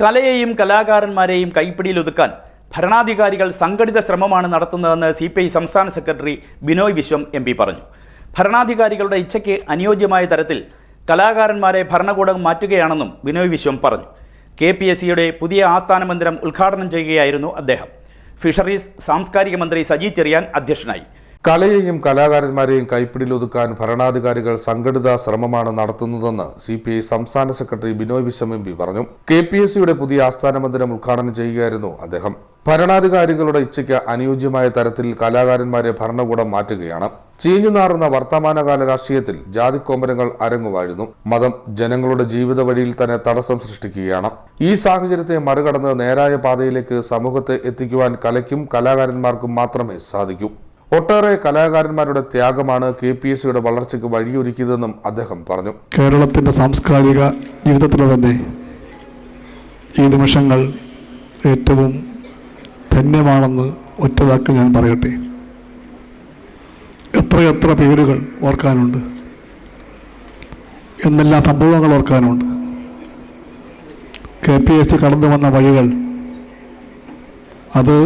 കലയെയും കലാകാരന്മാരെയും കൈപ്പിടിയിലൊതുക്കാൻ ഭരണാധികാരികൾ സംഘടിത ശ്രമമാണ് നടത്തുന്നതെന്ന് സി പി ഐ സംസ്ഥാന secretary Binoy Viswam M P പറഞ്ഞു. ഭരണാധികാരികളുടെ ഇച്ഛയ്ക്ക് അനുയോജ്യമായ തരത്തിൽ കലാകാരന്മാരെ ഭരണകൂടം മാറ്റുകയാണെന്നും ബിനോയ് വിശ്വം പറഞ്ഞു. കെ പി എസ് സിയുടെ പുതിയ ആസ്ഥാന മന്ദിരം ഉദ്ഘാടനം ചെയ്യുകയായിരുന്നു അദ്ദേഹം. ഫിഷറീസ് സാംസ്കാരിക മന്ത്രി സജി ചെറിയാൻ അധ്യക്ഷനായി. കലയെയും കലാകാരന്മാരെയും കൈപ്പിടിയിലൊതുക്കാൻ ഭരണാധികാരികൾ സംഘടിത ശ്രമമാണ് നടത്തുന്നതെന്ന് സി പി ഐ സംസ്ഥാന secretary Binoy Viswam M P പറഞ്ഞു. കെ പി എസ് സിയുടെ പുതിയ ആസ്ഥാന മന്ദിരം ഉദ്ഘാടനം ചെയ്യുകയായിരുന്നു അദ്ദേഹം. ഭരണാധികാരികളുടെ ഇച്ഛയ്ക്ക് അനുയോജ്യമായ തരത്തിൽ കലാകാരന്മാരെ ഭരണകൂടം മാറ്റുകയാണ്. ചീഞ്ഞു നാറുന്ന വർത്തമാനകാല രാഷ്ട്രീയത്തിൽ ജാതിക്കോമരങ്ങൾ അരങ്ങുവാഴുന്നു മതം ജനങ്ങളുടെ ജീവിത വഴിയിൽ തന്നെ തടസ്സം സൃഷ്ടിക്കുകയാണ്. ഈ സാഹചര്യത്തെ മറികടന്ന് നേരായ പാതയിലേക്ക് സമൂഹത്തെ എത്തിക്കുവാൻ കലയ്ക്കും കലാകാരന്മാർക്കും മാത്രമേ സാധിക്കൂ. ഒട്ടേറെ കലാകാരന്മാരുടെ ത്യാഗമാണ് കെ പി എസ് സിയുടെ വളർച്ചയ്ക്ക് വഴിയൊരുക്കിയതെന്നും അദ്ദേഹം പറഞ്ഞു. കേരളത്തിന്റെ സാംസ്കാരിക ജീവിതത്തിൽ തന്നെ ഈ നിമിഷങ്ങൾ ഏറ്റവും ധന്യമാണെന്ന് ഒറ്റവാക്കിൽ ഞാൻ പറയട്ടെ. എത്രയെത്ര പേരുകൾ ഓർക്കാനുണ്ട്. എന്നെല്ലാ സംഭവങ്ങൾ ഓർക്കാനുണ്ട്. കെ പി എസ് സി കടന്നു വന്ന വഴികൾ അത്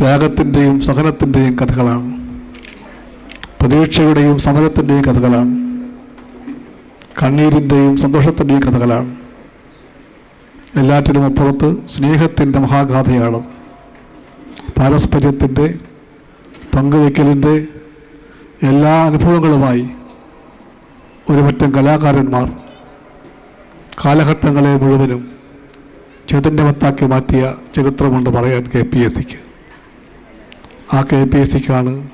ത്യാഗത്തിന്റെയും സഹനത്തിന്റെയും കഥകളാണ്. പ്രതീക്ഷയുടെയും സമരത്തിന്റെയും കഥകളാണ്. കണ്ണീരിന്റെയും സന്തോഷത്തിന്റെയും കഥകളാണ്. എല്ലാറ്റിനും അപ്പുറത്ത് സ്നേഹത്തിന്റെ മഹാഗാഥയാണ്. പാരസ്പര്യത്തിന്റെ പങ്കുവയ്ക്കലിന്റെ എല്ലാ അനുഭവങ്ങളുമായി ഒരുപറ്റം കലാകാരന്മാർ കാലഘട്ടങ്ങളെ മുഴുവനും ചൈതന്യവത്താക്കി മാറ്റിയ ചരിത്രമുണ്ട് പറയാൻ കെ പി എസ് സിക്ക്. ആ കെ പി എസ് സിക്കാണ്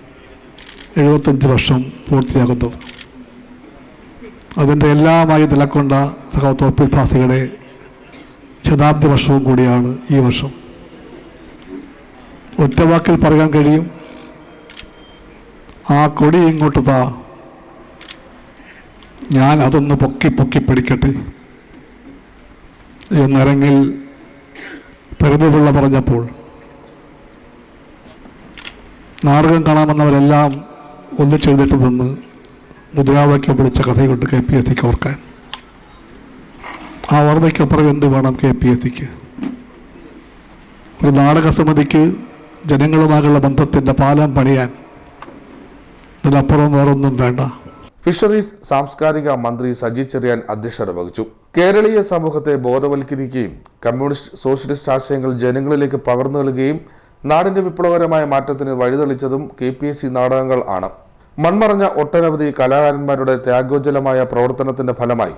എഴുപത്തഞ്ച് വർഷം പൂർത്തിയാകുന്നത്. അതിന്റെ എല്ലാമായി നിലക്കൊണ്ട സഹ തോപ്പിൽ ശതാബ്ദി വർഷവും കൂടിയാണ് ഈ വർഷം. ഒറ്റവാക്കിൽ പറയാൻ കഴിയും. ആ കൊടി ഇങ്ങോട്ട് താ. ഞാൻ അതൊന്ന് പൊക്കി പൊക്കി പിടിക്കട്ടെ എന്നരങ്ങിൽ പരിധിപിള്ള പറഞ്ഞപ്പോൾ നാടകം കാണാമെന്നവരെല്ലാം ഒന്നിച്ചെഴുതിട്ട് നിന്ന് മുദ്രാവാക്യം വിളിച്ച കഥയുണ്ട് കെ പി എസ് സിക്ക് ഓർക്കാൻ. ആ ഓർമ്മയ്ക്കപ്പുറം എന്ത് വേണം കെ പി എസ് സിക്ക്? ഒരു നാടക സമിതിക്ക് ജനങ്ങളുമായുള്ള ബന്ധത്തിന്റെ പാലം പണിയാൻ ഇതിനപ്പുറം വേറൊന്നും വേണ്ട. ഫിഷറീസ് സാംസ്കാരിക മന്ത്രി സജി ചെറിയാൻ അധ്യക്ഷത വഹിച്ചു. കേരളീയ സമൂഹത്തെ ബോധവൽക്കരിക്കുകയും കമ്മ്യൂണിസ്റ്റ് സോഷ്യലിസ്റ്റ് ആശയങ്ങൾ ജനങ്ങളിലേക്ക് പകർന്നു നൽകുകയും നാടിന്റെ വിപ്ലവകരമായ മാറ്റത്തിന് വഴിതെളിച്ചതും കെ പി എസ് സി നാടകങ്ങൾ ആണ്. മൺമറഞ്ഞ ഒട്ടനവധി കലാകാരന്മാരുടെ ത്യാഗോജ്വലമായ പ്രവർത്തനത്തിന്റെ ഫലമായി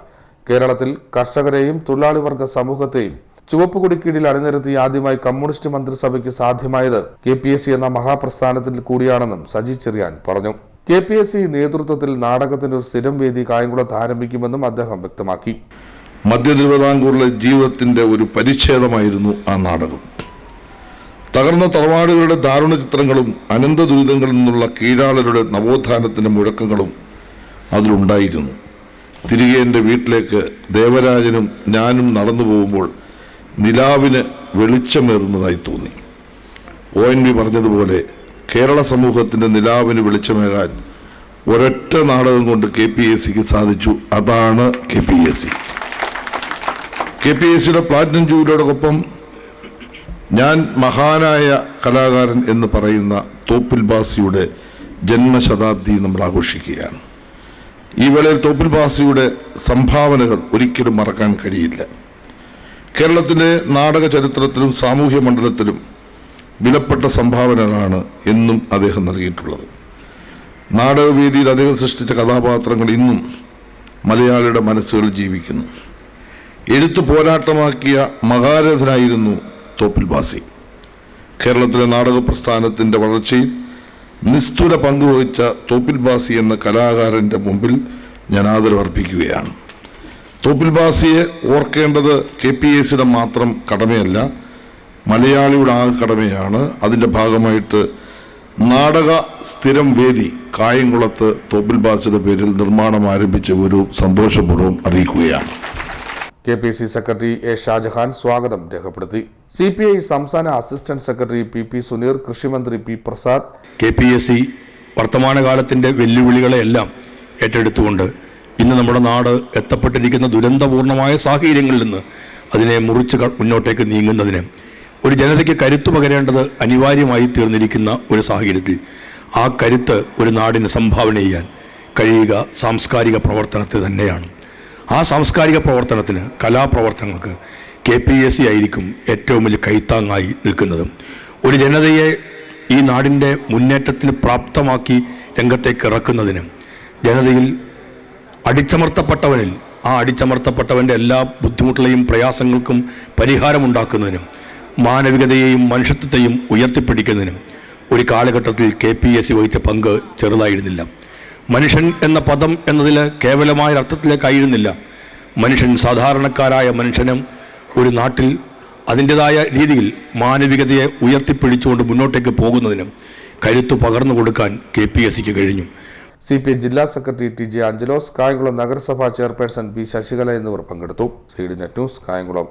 കേരളത്തിൽ കർഷകരെയും തൊഴിലാളി വർഗ സമൂഹത്തെയും ചുവപ്പ് കൊടിക്കീഴിൽ അണിനിരത്തി ആദ്യമായി കമ്മ്യൂണിസ്റ്റ് മന്ത്രിസഭയ്ക്ക് സാധ്യമായത് കെ പി എസ് സി എന്ന മഹാപ്രസ്ഥാനത്തിൽ കൂടിയാണെന്നും സജി ചെറിയാൻ പറഞ്ഞു. കെ പി എസ് സി നേതൃത്വത്തിൽ നാടകത്തിന്റെ ഒരു സ്ഥിരം വേദി കായംകുളത്ത് ആരംഭിക്കുമെന്നും അദ്ദേഹം വ്യക്തമാക്കി. മധ്യ തിരുവിതാംകൂറിലെ ജീവിതത്തിന്റെ ഒരു പരിച്ഛേദമായിരുന്നു ആ നാടകം. തകർന്ന തറവാടുകളുടെ ദാരുണ ചിത്രങ്ങളും അനന്ത ദുരിതങ്ങളിൽ നിന്നുള്ള കീഴാളരുടെ നവോത്ഥാനത്തിന്റെ മുഴക്കങ്ങളും അതിലുണ്ടായിരുന്നു. തിരികെ എന്റെ വീട്ടിലേക്ക് ദേവരാജനും ഞാനും നടന്നു പോകുമ്പോൾ നിലാവിന് വെളിച്ചമേറുന്നതായി തോന്നി. ഒ എൻ വി പറഞ്ഞതുപോലെ കേരള സമൂഹത്തിന്റെ നിലാവിന് വെളിച്ചമേകാൻ ഒരൊറ്റ നാടകം കൊണ്ട് കെ പി എസ് സിക്ക് സാധിച്ചു. അതാണ് K P S C. K P S സിയുടെ പ്ലാറ്റിനം ജൂബിലിയോടൊപ്പം ഞാൻ മഹാനായ കലാകാരൻ എന്ന് പറയുന്ന തോപ്പിൽ ബാസിയുടെ ജന്മശതാബ്ദി നമ്മൾ ആഘോഷിക്കുകയാണ്. ഈ വേളയിൽ തോപ്പിൽ ബാസിയുടെ സംഭാവനകൾ ഒരിക്കലും മറക്കാൻ കഴിയില്ല. കേരളത്തിന്റെ നാടക ചരിത്രത്തിലും സാമൂഹ്യ മണ്ഡലത്തിലും വിലപ്പെട്ട സംഭാവനകളാണ് എന്നും അദ്ദേഹം നൽകിയിട്ടുള്ളത്. നാടകവേദിയിൽ അദ്ദേഹം സൃഷ്ടിച്ച കഥാപാത്രങ്ങൾ ഇന്നും മലയാളിയുടെ മനസ്സുകളിൽ ജീവിക്കുന്നു. എഴുത്ത് പോരാട്ടമാക്കിയ മഹാരഥനായിരുന്നു തോപ്പിൽ വാസി കേരളത്തിലെ നാടക പ്രസ്ഥാനത്തിന്റെ വളർച്ചയിൽ നിസ്തുല പങ്കുവഹിച്ച തോപ്പിൽ ബാസി എന്ന കലാകാരന്റെ മുമ്പിൽ ഞാൻ ആദരവർപ്പിക്കുകയാണ്. തോപ്പിൽ ബാസിയെ ഓർക്കേണ്ടത് കെ പി എ സിയുടെ മാത്രം കടമയല്ല മലയാളിയുടെ ആ കടമയാണ്. അതിന്റെ ഭാഗമായിട്ട് നാടക സ്ഥിരം വേദി കായംകുളത്ത് തോപ്പിൽ ബാസിയുടെ പേരിൽ നിർമ്മാണം ആരംഭിച്ച ഒരു സന്തോഷപൂർവം അറിയിക്കുകയാണ്. K P C secretary A Shajahan സ്വാഗതം രേഖപ്പെടുത്തി. സി പി ഐ സംസ്ഥാന assistant secretary P P Suneer കൃഷിമന്ത്രി P Prasad. K P S C വർത്തമാനകാലത്തിന്റെ വെല്ലുവിളികളെല്ലാം ഏറ്റെടുത്തുകൊണ്ട് ഇന്ന് നമ്മുടെ നാട് എത്തപ്പെട്ടിരിക്കുന്ന ദുരന്തപൂർണമായ സാഹചര്യങ്ങളിൽ നിന്ന് അതിനെ മുറിച്ച് മുന്നോട്ടേക്ക് നീങ്ങുന്നതിന് ഒരു ജനതയ്ക്ക് കരുത്തു പകരേണ്ടത് അനിവാര്യമായി തീർന്നിരിക്കുന്ന ഒരു സാഹചര്യത്തിൽ ആ കരുത്ത് ഒരു നാടിന് സംഭാവന ചെയ്യാൻ കഴിയുക സാംസ്കാരിക പ്രവർത്തനത്തെ തന്നെയാണ്. ആ സാംസ്കാരിക പ്രവർത്തനത്തിന് കലാപ്രവർത്തനങ്ങൾക്ക് കെ പി എസ് സി ആയിരിക്കും ഏറ്റവും വലിയ കൈത്താങ്ങായി നിൽക്കുന്നത്. ഒരു ജനതയെ ഈ നാടിന്റെ മുന്നേറ്റത്തിന് പ്രാപ്തമാക്കി രംഗത്തേക്ക് ഇറക്കുന്നതിന് ജനതയിൽ അടിച്ചമർത്തപ്പെട്ടവനിൽ ആ അടിച്ചമർത്തപ്പെട്ടവന്റെ എല്ലാ ബുദ്ധിമുട്ടുകളെയും പ്രയാസങ്ങൾക്കും പരിഹാരമുണ്ടാക്കുന്നതിനും മാനവികതയെയും മനുഷ്യത്വത്തെയും ഉയർത്തിപ്പിടിക്കുന്നതിനും ഒരു കാലഘട്ടത്തിൽ കെ പി എസ് സി വഹിച്ച പങ്ക് ചെറുതായിരുന്നില്ല. മനുഷ്യൻ എന്ന പദം എന്നതിൽ കേവലമായ അർത്ഥത്തിലേക്കായിരുന്നില്ല. മനുഷ്യൻ സാധാരണക്കാരായ മനുഷ്യനും ഒരു നാട്ടിൽ അതിന്റെതായ രീതിയിൽ മാനവികതയെ ഉയർത്തിപ്പിടിച്ചുകൊണ്ട് മുന്നോട്ടേക്ക് പോകുന്നതിനും കരുത്തു പകർന്നു കൊടുക്കാൻ കെ പി എസ് സിക്ക് കഴിഞ്ഞു. സി പി ജില്ലാ secretary T J Anjalose Kayamkulam നഗരസഭാ ചെയർപേഴ്സൺ ബി ശശികല എന്നിവർ പങ്കെടുത്തു. Side net news Kayamkulam.